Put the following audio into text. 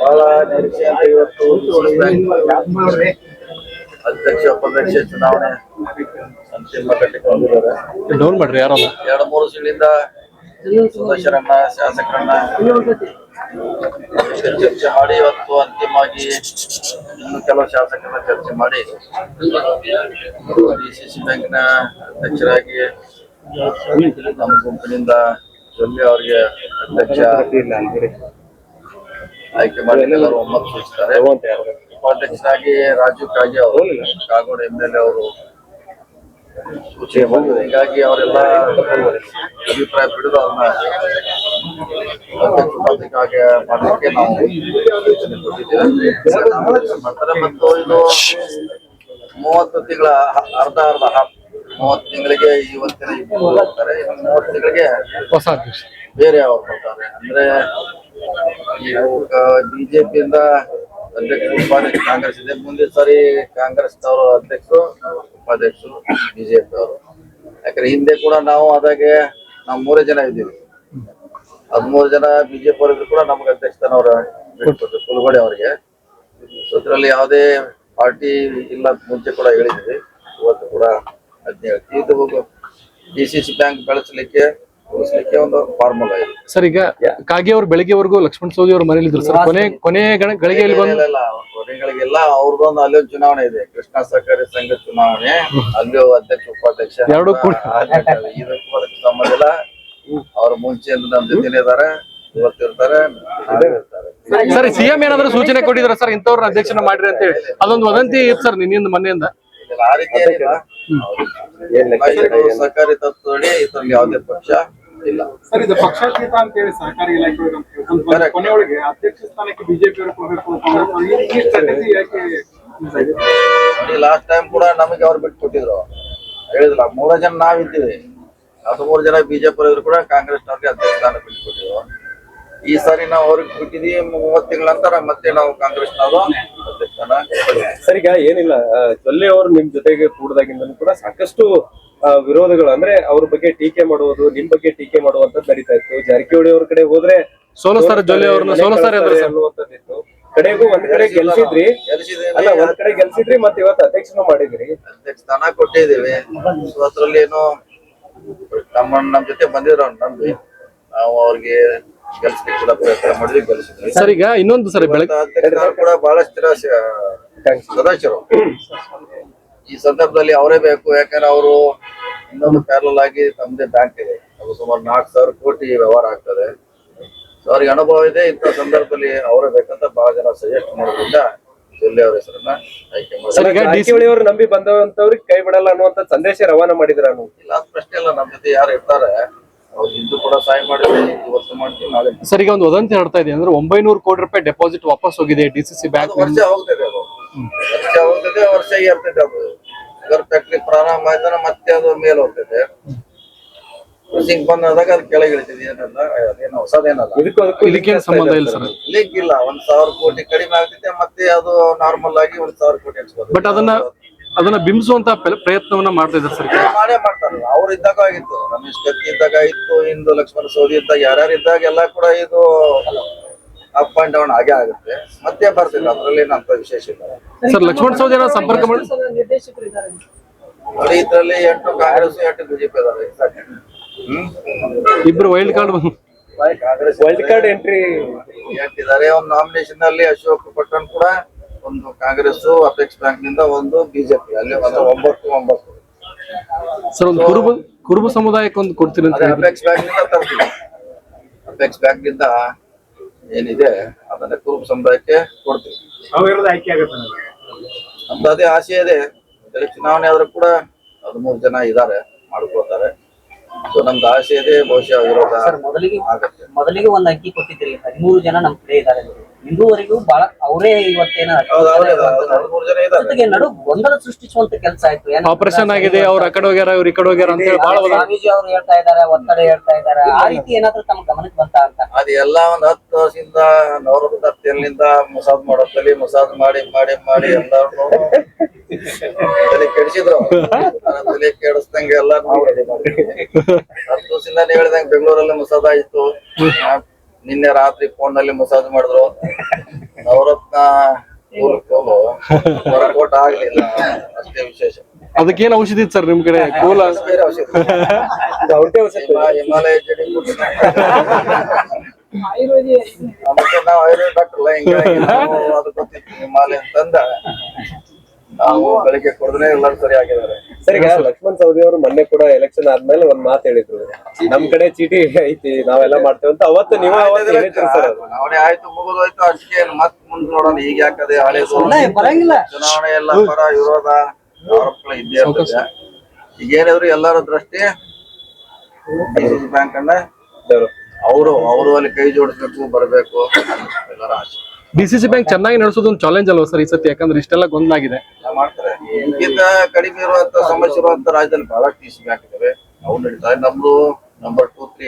ಬಹಳ ನಿರೀಕ್ಷೆ ಅಂತ ಇವತ್ತು ಅಧ್ಯಕ್ಷ ಉಪಾಧ್ಯಕ್ಷ ಚುನಾವಣೆ ಅಂತಿಮ ಘಟ್ಟಕ್ಕೆ ಬಂದಿದ್ದಾರೆ ಡೌನ್ ಮಾಡ್ರಿ. ಯಾರಲ್ಲ ಎರಡು ಮೂರು ತಿಂಗಳಿಂದ ಸದಸ್ಯರನ್ನ ಶಾಸಕರನ್ನ ಚರ್ಚೆ ಮಾಡಿ ಇವತ್ತು ಅಂತಿಮವಾಗಿ ಇನ್ನು ಕೆಲವು ಶಾಸಕರನ್ನ ಚರ್ಚೆ ಮಾಡಿ ಡಿಸಿ ಬ್ಯಾಂಕ್ನ ಅಧ್ಯಕ್ಷರಾಗಿ ನಮ್ಮ ಗುಂಪಿನಿಂದ ಜೊಲ್ಲೆ ಅವರಿಗೆ ಅಧ್ಯಕ್ಷ ಆಯ್ಕೆ ಮಾಡಿ ಎಲ್ಲರೂ ಒಮ್ಮತ ಸೂಚಿಸ್ತಾರೆ. ಉಪಾಧ್ಯಕ್ಷರಾಗಿ ರಾಜೀವ್ ಕಾಗೆ ಅವರು ಕಾಗೋಡು ಎಂ ಎಲ್ ಎ ಅವರು ಸೂಚನೆ ಬಂದಿದೆ. ಹೀಗಾಗಿ ಅವರೆಲ್ಲ ಅಭಿಪ್ರಾಯ ಬಿಡುದು ಅವ್ರನ್ನ ಅಧ್ಯಕ್ಷ ಉಪಾಧ್ಯಕ್ಷರಾಗಿ ಮಾಡಲಿಕ್ಕೆ ನಾವು ಸೂಚನೆ ಕೊಟ್ಟಿದ್ದೇವೆ. ಮಾಡ್ತಾರೆ. ಮತ್ತು ಇದು ಮೂವತ್ತು ತಿಂಗಳ ಅರ್ಧ ಅರ್ಧ ಹಾಫ್ ಮೂವತ್ತು ತಿಂಗಳಿಗೆ ಇವತ್ತಿನ ಇಬ್ಬರು ಹೋಗ್ತಾರೆ ಮೂವತ್ತು ತಿಂಗಳಿಗೆ ಹೊಸ ಅಧ್ಯಕ್ಷ. ಬೇರೆ ಯಾವ ಬರ್ತಾರೆ. ಅಂದ್ರೆ ಬಿಜೆಪಿಯಿಂದ ಅಧ್ಯಕ್ಷ ಉಪಾಧ್ಯಕ್ಷ ಕಾಂಗ್ರೆಸ್ ಇದೆ. ಮುಂದೆ ಸಾರಿ ಕಾಂಗ್ರೆಸ್ ಅವರು ಅಧ್ಯಕ್ಷರು ಉಪಾಧ್ಯಕ್ಷರು ಬಿಜೆಪಿ ಅವರು ಯಾಕಂದ್ರೆ ಹಿಂದೆ ಕೂಡ ನಾವು ಅದಾಗೆ ನಾವು ಮೂರೇ ಜನ ಇದ್ದೀವಿ. ಹದಿಮೂರು ಜನ ಬಿಜೆಪಿ ಅವರಿದ್ರು ಕೂಡ ನಮ್ಗೆ ಅಧ್ಯಕ್ಷತನವ್ರ ಬಿಟ್ಬಿಟ್ಟು ಕುಲಗೋಡೆ ಅವರಿಗೆ. ಸೊ ಇದ್ರಲ್ಲಿ ಯಾವುದೇ ಪಾರ್ಟಿ ಇಲ್ಲ ಮುಂಚೆ ಕೂಡ ಹೇಳಿದ್ವಿ ಇವತ್ತು ಕೂಡ ಹೇಳ್ತೀವಿ ಇದು ಡಿ ಸಿ ಸಿ ಬ್ಯಾಂಕ್ ಬೆಳೆಸಲಿಕ್ಕೆ ಉಳಿಸ್ಲಿಕ್ಕೆ ಒಂದು ಫಾರ್ಮುಲಾ ಇದೆ. ಸರ್ ಈಗ ಕಾಗೆ ಅವ್ರು ಬೆಳಿಗ್ಗೆವರೆಗೂ ಲಕ್ಷ್ಮಣ ಸೋದಿ ಅವ್ರ ಮನೇಲಿ ಇದ್ರು ಸರ್ ಕೊನೆ ಕೊನೆ ಗಳಿಗೆಯಲ್ಲಿ ಬಂದು ಇಲ್ಲ, ಕೊನೆಗಳಿಗೆಲ್ಲ ಅವ್ರದ್ದೊಂದು ಅಲ್ಲಿ ಒಂದು ಚುನಾವಣೆ ಇದೆ. ಕೃಷ್ಣ ಸಹಕಾರಿ ಸಂಘ ಚುನಾವಣೆ ಅಲ್ಲಿ ಅಧ್ಯಕ್ಷ ಉಪಾಧ್ಯಕ್ಷ ಎರಡು ಕೂಡ ಇದಕ್ಕೂ ಅದಕ್ಕೆ ಸಂಬಂಧ ಇಲ್ಲ. ಅವ್ರ ಮುಂಚೆಯಿಂದ ನಮ್ಮ ಜೊತೆ ಇವತ್ತಿರ್ತಾರೆ ಇರ್ತಾರೆ ಸರ್ ಸಿಎಂ ಏನಾದ್ರೂ ಸೂಚನೆ ಕೊಟ್ಟಿದ್ರ ಸರ್? ಇಂಥವ್ರ ಅಧ್ಯಕ್ಷನ ಮಾಡ್ರಿ ಅಂತ ಹೇಳಿ. ಅದೊಂದು ವದಂತಿ ಇತ್ತು ಸರ್ ನಿನ್ನಿಂದ ಮನೆಯಿಂದ ಆ ರೀತಿ ಸಹಕಾರಿ ತತ್ವದಡಿ ಇದರಲ್ಲಿ ಯಾವುದೇ ಪಕ್ಷ ಇಲ್ಲ. ಸರ್ ಇದು ಪಕ್ಷಾತೀತ ಅಂತ ಹೇಳಿ ಸಹಕಾರಿ ಇಲಾಖೆ ಕೊನೆಯೊಳಗೆ ಅಧ್ಯಕ್ಷ ಸ್ಥಾನಕ್ಕೆ ಬಿಜೆಪಿ ಅವರು. ಈ- ಸ್ಟ್ರಾಟಜಿ ಯಾಕೆ ಲಾಸ್ಟ್ ಟೈಮ್ ಕೂಡ ನಮಗೆ ಅವ್ರು ಬಿಟ್ಟು ಕೊಟ್ಟಿದ್ರು. ಹೇಳಿದ್ರ ಮೂರ ಜನ ನಾವಿದ್ದೀವಿ. ಹದಿಮೂರು ಜನ ಬಿಜೆಪಿ ಅವರು ಕೂಡ ಕಾಂಗ್ರೆಸ್ ಕಾಂಗ್ರೆಸ್ನವ್ರಿಗೆ ಅಧ್ಯಕ್ಷ ಸ್ಥಾನ ಬಿಟ್ಟು ಕೊಟ್ಟಿದ್ರು. ಈ ಸಾರಿ ನಾವು ಅವ್ರಿಗೆ ಬಿಟ್ಟಿದೀವಿ ಮೂವತ್ತು ತಿಂಗಳ ನಂತರ ಮತ್ತೆ ನಾವು ಕಾಂಗ್ರೆಸ್ನವರು ಅಧ್ಯಕ್ಷ ಸ್ಥಾನ ಕೊಟ್ಟಿದ್ದೀವಿ. ಸರ್ ಈಗ ಏನಿಲ್ಲ ಜೊಲ್ಲೆ ಅವರು ನಿಮ್ ಜೊತೆಗೆ ಕೂಡದಾಗಿಂದ ಕೂಡ ಸಾಕಷ್ಟು ಆ, ವಿರೋಧಗಳು. ಅಂದ್ರೆ ಅವ್ರ ಬಗ್ಗೆ ಟೀಕೆ ಮಾಡುವುದು ನಿಮ್ ಬಗ್ಗೆ ಟೀಕೆ ಮಾಡುವಂತ ನಡೀತಾ ಇತ್ತು. ಜಾರಕಿಹೊಳಿ ಅವ್ರ ಕಡೆ ಹೋದ್ರೆ ಸೋಲಿಸ್ತಾರೆ ಜೊಲ್ಲೆ ಅವ್ರನ್ನ ಸೋಲಸ್ತಾರ ಅನ್ನುವಂಥದ್ದಿತ್ತು. ಕಡೆಗೂ ಒಂದ್ ಕಡೆ ಗೆಲ್ಸಿದ್ರಿ. ಅಲ್ಲ ಒಂದ್ ಕಡೆ ಗೆಲ್ಸಿದ್ರಿ ಮತ್ತೆ ಇವತ್ತು ಅಧ್ಯಕ್ಷನು ಮಾಡಿದ್ರಿ. ಅಧ್ಯಕ್ಷ ಸ್ಥಾನ ಕೊಟ್ಟಿದ್ದೀವಿ. ಅದ್ರಲ್ಲಿ ಏನೋ ನಮ್ಮ ನಮ್ ಜೊತೆ ಬಂದಿದ್ರು ನಂಬಿ ನಾವು ಅವ್ರಿಗೆ ಪ್ರಯತ್ನ ಮಾಡಿದ್ವಿ ಸರ್ ಈಗ ಇನ್ನೊಂದು ಸರಿ ಬೆಳಗ್ಗೆ ಕೂಡ ಬಹಳಷ್ಟು ಜನ ಸ- ಸದಸ್ಯರು ಈ ಸಂದರ್ಭದಲ್ಲಿ ಅವರೇ ಬೇಕು ಯಾಕಂದ್ರೆ ಅವರು ಇನ್ನೊಂದು ಪ್ಯಾರಲ್ ಆಗಿ ತಮ್ಮದೇ ಬ್ಯಾಂಕ್ ಇದೆ. ಅದು ಸುಮಾರು ನಾಲ್ಕು ಸಾವಿರ ಕೋಟಿ ವ್ಯವಹಾರ ಆಗ್ತದೆ. ಸೊ ಅವ್ರಿಗೆ ಅನುಭವ ಇದೆ ಇಂಥ ಸಂದರ್ಭದಲ್ಲಿ ಅವರೇ ಬೇಕಂತ ಬಹಳ ಜನ ಸಜೆಸ್ಟ್ ಮಾಡೋದ್ರಿಂದ ಇಲ್ಲಿ ಅವ್ರ ಹೆಸರನ್ನ ಆಯ್ಕೆ ಈಗ ಡಿ ನಂಬಿ ಬಂದವಂತವ್ರಿಗೆ ಕೈ ಬಿಡಲ್ಲ ಅನ್ನುವಂತ ಸಂದೇಶ ರವಾನ ಮಾಡಿದ್ರ ನೀವು? ಇಲ್ಲ ಅದ್ ಪ್ರಶ್ನೆ ಇಲ್ಲ ನಮ್ಮ ಜೊತೆ ಯಾರು ಇರ್ತಾರೆ ಸರ್ ಈಗ ಒಂದು ವದಂತಿ ನಡ್ತಾ ಇದೆ ಅಂದ್ರೆ ಒಂಬೈನೂರು ಕೋಟಿ ರೂಪಾಯಿ ಡೆಪಾಸಿಟ್ ವಾಪಸ್ ಹೋಗಿದೆ ಡಿ ಸಿ ಸಿ ಬ್ಯಾಂಕ್ ವರ್ಷ ಹೋಗ್ತದೆ ಅದು. ವರ್ಷ ಹೋಗ್ತದೆ ವರ್ಷ ಏರ್ತದೆ ಅದು. ಶುಗರ್ ಫ್ಯಾಕ್ಟ್ರಿ ಪ್ರಾರಂಭ ಆಯ್ತಾನ ಮತ್ತೆ ಅದು ಮೇಲೆ ಹೋಗ್ತದೆ. ಕೃಷಿಗೆ ಬಂದಾಗ ಅದು ಕೆಳಗೆ ಇಳಿತದೆ ಏನಲ್ಲ ಅದೇನು ಹೊಸದೇನಲ್ಲ. ಇದಕ್ಕೂ ಅದಕ್ಕೂ ಇದಕ್ಕೇನು ಸಂಬಂಧ ಇಲ್ಲ ಸರ್. ಲಿಂಕ್ ಇಲ್ಲ ಒಂದ್ ಸಾವಿರ ಕೋಟಿ ಕಡಿಮೆ ಆಗ್ತಿದೆ ಮತ್ತೆ ಅದು ನಾರ್ಮಲ್ ಆಗಿ ಒಂದ್ ಸಾವಿರ ಕೋಟಿ ಹಚ್ಬೋದು. ಬಟ್ ಅದನ್ನ ಅದನ್ನ ಬಿಂಬಿಸುವಂತ ಪ್ರಯತ್ನವನ್ನ ಮಾಡ್ತಾ ಇದ್ದಾರೆ ಸರ್ ಮಾಡೇ ಮಾಡ್ತಾರೆ. ಅವ್ರ ಇದ್ದಾಗ ಆಗಿತ್ತು. ರಮೇಶ್ ಕತ್ತಿ ಇದ್ದಾಗ ಇತ್ತು ಇಂದು ಲಕ್ಷ್ಮಣ ಸೋದಿ ಇದ್ದಾಗ ಯಾರ್ಯಾರು ಇದ್ದಾಗ ಎಲ್ಲ ಕೂಡ ಇದು ಅಪ್ ಅಂಡ್ ಡೌನ್ ಆಗೇ ಆಗುತ್ತೆ. ಮತ್ತೆ ಬರ್ತಿಲ್ಲ ಅದ್ರಲ್ಲಿ ಏನಂತ ವಿಶೇಷ ಇಲ್ಲ. ಸರ್ ಲಕ್ಷ್ಮಣ ಸೌದಿ ಏನೋ ಸಂಪರ್ಕ ಮಾಡಿ. ನೋಡಿ ಇದ್ರಲ್ಲಿ ಎಂಟು ಕಾಂಗ್ರೆಸ್ ಎಂಟು ಬಿಜೆಪಿ ಇದಾರೆ. ಹ್ಮ್? ಇಬ್ರು wild card wild card entry ಎಂಟಿದ್ದಾರೆ. ಒಂದು ನಾಮಿನೇಷನ್ ಅಲ್ಲಿ ಅಶೋಕ್ ಪಟ್ಟಣ್ ಕೂಡ ಒಂದು ಕಾಂಗ್ರೆಸ್ ಅಪೆಕ್ಸ್ ಬ್ಯಾಂಕ್ನಿಂದ ಒಂದು ಬಿಜೆಪಿ ಅಲ್ಲಿ ಒಂದು ಒಂಬತ್ತು ಒಂಬತ್ತು. ಸರ್ ಒಂದು ಕುರುಬ ಕುರುಬ ಸಮುದಾಯಕ್ಕೆ ಒಂದು ಕೊಡ್ತೀನಿ ಅಂತ ಅಪೆಕ್ಸ್ ಬ್ಯಾಂಕ್ನಿಂದ ತರ್ತೀವಿ. ಅಪೆಕ್ಸ್ ಬ್ಯಾಂಕ್ನಿಂದ ಏನಿದೆ ಅದನ್ನ ಕುರುಬ ಸಮುದಾಯಕ್ಕೆ ಕೊಡ್ತೀವಿ. ನಮ್ದು ಅದೇ ಆಸೆ ಇದೆ. ಚುನಾವಣೆ ಆದ್ರೂ ಕೂಡ ಹದಿಮೂರು ಜನ ಇದ್ದಾರೆ ಮಾಡ್ಕೊಳ್ತಾರೆ. ಸೊ ನಮ್ದು ಆಸೆ ಇದೆ ಬಹುಶಃ ವಿರೋಧ ಮೊದಲಿಗೆ ಆಗತ್ತೆ. ಮೊದಲಿಗೆ ಒಂದ್ ಅಂಕಿ ಕೊಟ್ಟಿದ್ರಿ ಹದಿಮೂರು ಜನ ನಮ್ ಕಡೆ ಇದ್ದಾರೆ ಇಂದುವರೆಗೂ ಬಹಳ ಅವರೇ ಇವತ್ತೇನ ಹೌದು ಅವರೇ ಹದಿಮೂರು ಜನ ಇದ್ದಾರೆ. ಜೊತೆಗೆ ನಡು ಗೊಂದಲ ಸೃಷ್ಟಿಸುವಂತ ಕೆಲಸ ಆಯ್ತು. ಏನು ಆಪರೇಷನ್ ಆಗಿದೆ ಅವ್ರ ಅಕಡೆ ಕಡೆ ಹೋಗ್ಯಾರ ಇವ್ರ ಈ ಕಡೆ ಹೋಗ್ಯಾರ ಅಂತ ಹೇಳಿ ಬಹಳ ಸ್ವಾಮೀಜಿ ಅವರು ಹೇಳ್ತಾ ಇದಾರೆ ಒತ್ತಡ ಹೇಳ್ತಾ ಇದಾರೆ ಆ ರೀತಿ ಏನಾದ್ರೂ ತಮ್ಮ ಗಮನಕ್ಕೆ ಬಂತ ಅಂತ? ಅದೆಲ್ಲ ಎಲ್ಲ ಒಂದ್ ಹತ್ತು ವರ್ಷದಿಂದ ನವರದ ಹತ್ತಿರಲಿಂದ ಮುಸಾದ್ ಮಾಡೋದಲ್ಲಿ ಮುಸಾದ್ ಮಾಡಿ ಮಾಡಿ ಮಾಡಿ ಎಲ್ಲಾರು ತಲೆ ಕೆಡಿಸಿದ್ರು. ತಲೆ ಕೆಡಿಸ್ದಂಗೆ ಎಲ್ಲ ನಾವು ಮಾಡಿದ್ವಿ. ಹತ್ತು ವರ್ಷದಿಂದ ಹೇಳಿದಂಗೆ ಹೇಳ್ದಂಗೆ ಬೆಂಗಳೂರಲ್ಲಿ ಮುಸಾದ ಆಯ್ತು. ನಿನ್ನೆ ರಾತ್ರಿ ಫೋನ್ನಲ್ಲಿ ಮಸಾಜ್ ಮಾಡಿದ್ರು. ನವರತ್ನ ಹೊರಕೋಟ ಆಗ್ಲಿಲ್ಲ. ಅಷ್ಟೇ ವಿಶೇಷ. ಅದಕ್ಕೇನ್ ಔಷಧಿ ಇತ್ತು ಸರ್ ನಿಮ್ ಕಡೆ? ಕೂಲ? ಬೇರೆ ಔಷಧಿ. ಹಿಮ- ಹಿಮಾಲಯ ಜಡಿ ಮತ್ತೆ ನಾವು ಆಯುರ್ವೇದ ಡಾಕ್ಟರ್ ಅಲ್ಲ ಹಿಂಗಾಗಿ ನಾವು ಅದು ಗೊತ್ತಿತ್ತು. ಹಿಮಾಲಯ ತಂದ ನಾವು ಬೆಳಿಗ್ಗೆ ಕುಡಿದ್ರೆ ಎಲ್ಲರೂ ಸರಿ ಆಗಿದ್ದಾರೆ ಸರ್ ಲಕ್ಷ್ಮಣ್ ಸವದಿ ಅವರು ಮೊನ್ನೆ ಕೂಡ ಎಲೆಕ್ಷನ್ ಆದ್ಮೇಲೆ ಒಂದ್ ಮಾತು ಹೇಳಿದ್ರು. ನಮ್ ಕಡೆ ಚೀಟಿ ಐತಿ ನಾವೆಲ್ಲ ಮಾಡ್ತೇವೆ ಅಂತ ಅವತ್ತು ನೀವು ಅವತ್ತು ಹೇಳಿದ್ರು ಸರ್ ಅದು. ಚುನಾವಣೆ ಆಯ್ತು ಮುಗಿದೋಯ್ತು ಅಷ್ಟೇ ಮತ್ ಮುಂದ್ ನೋಡೋಣ ಈಗ ಯಾಕದೆ ಹಳೆ ಬರಂಗಿಲ್ಲ. ಚುನಾವಣೆ ಎಲ್ಲ ಪರ ವಿರೋಧ ಆರೋಪಗಳು ಇದ್ದೇ ಇರ್ತದೆ. ಈಗ ಏನಿದ್ರು ಎಲ್ಲರ ದೃಷ್ಟಿ ಬ್ಯಾಂಕ್ ಅನ್ನ ದೇವ್ರು. ಅವರು ಅವರು ಅಲ್ಲಿ ಕೈ ಜೋಡಿಸ್ಬೇಕು ಬರಬೇಕು ಎಲ್ಲರ ಆಸೆ. ಡಿ ಸಿ ಸಿ ಬ್ಯಾಂಕ್ ಚೆನ್ನಾಗಿ ನಡೆಸೋದು ಒಂದು ಚಾಲೆಂಜ್ ಅಲ್ವಾ ಸರ್ ಈ ಸತಿ? ಯಾಕಂದ್ರೆ ಇಷ್ಟೆಲ್ಲ ಗೊಂದಲ ಆಗಿದೆ ಕಡಿಮೆ ಇರುವಂತ ಸಮಸ್ಯೆ ಇರುವಂತ ರಾಜ್ಯದಲ್ಲಿ ಬಹಳ ಡಿ ಸಿ ಬ್ಯಾಂಕ್ ಇದಾವೆ. ಅವು ನಡೀತಾರೆ ನಮ್ದು ನಂಬರ್ ಟೂ ತ್ರೀ